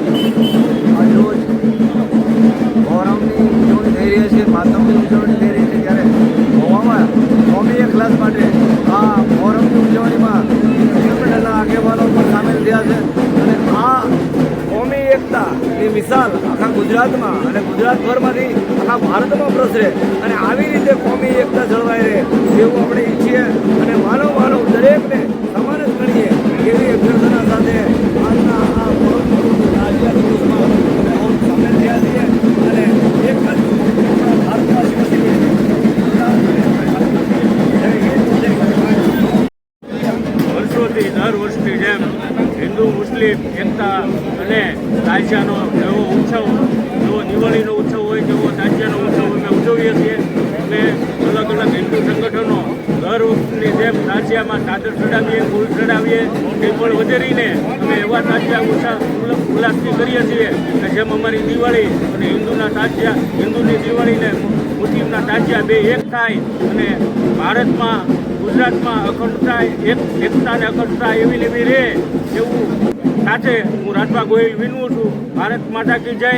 આજ રોજ મોહરમની ઉજવણી થઈ રહી છે માતમની ઉજવણી થઈ રહી છે ત્યારે ગોવામાં કોમીય ક્લાસ માટે આ મોહરમની ઉજવણીમાં મંડળના આગેવાનો પણ સામેલ થયા છે અને આ કોમી એકતાની મિસાલ આખા ગુજરાતમાં અને ગુજરાતભરમાંથી આખા ભારતમાં પ્રસરે. અને આવી રીતે કોમી એકતા જળવાઈ રહે એવું આપણે ઈચ્છીએ અને માનવ માનવ દરેકને સમાન જ ગણીએ એવી અભ્યર્થના સાથે આજના આ મોહરમ આજના દિવસમાં અમે સૌ સામેલ થયા છીએ અને એક જ ભારતવાસીઓ છીએ જય હિન્દ જય ભારત વર્ષોથી દર વર્ષની જેમ હિન્દુ, મુસ્લિમ, એકતા અને તાજિયાનો એવો ઉત્સવ, એવો દિવાળીનો ઉત્સવ હોય તેવો તાજિયાનો ઉત્સવ અમે ઉજવીએ છીએ. અને અલગ અલગ હિન્દુ સંગઠનો દર વખતની જેમ તાજિયામાં ચાદર ચડાવીએ, ફૂલ ચડાવીએ. પણ વધેરીને અમે એવા તાજિયા ઉત્સાહ ઉલ્લાસથી કરીએ છીએ કે જેમ અમારી દિવાળી અને હિન્દુના તાજિયા, હિન્દુની દિવાળીને મુસ્લિમના તાજિયા બે એક થાય અને ભારતમાં ગુજરાતમાં અખંડતા, એક એકતા અને અખંડતા એવી એવી રહે એવું સાથે હું રાજભા ગોહિલ વિનવું છું. ભારત માતા કી જય.